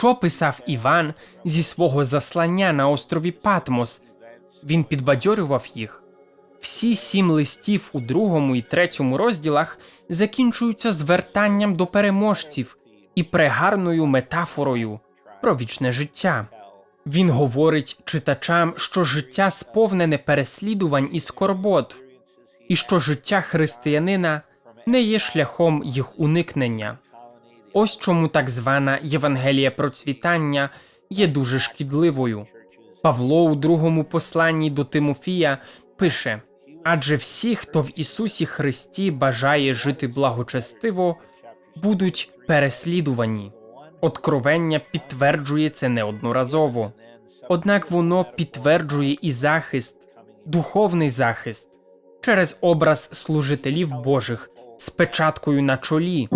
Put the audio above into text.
Що писав Іван зі свого заслання на острові Патмос? Він підбадьорював їх. Всі сім листів у другому і третьому розділах закінчуються звертанням до переможців і прегарною метафорою про вічне життя. Він говорить читачам, що життя сповнене переслідувань і скорбот, і що життя християнина не є шляхом їх уникнення. Ось чому так звана Євангелія процвітання є дуже шкідливою. Павло у другому посланні до Тимофія пише: адже всі, хто в Ісусі Христі бажає жити благочестиво, будуть переслідувані. Откровення підтверджує це неодноразово. Однак воно підтверджує і захист, духовний захист через образ служителів Божих з печаткою на чолі.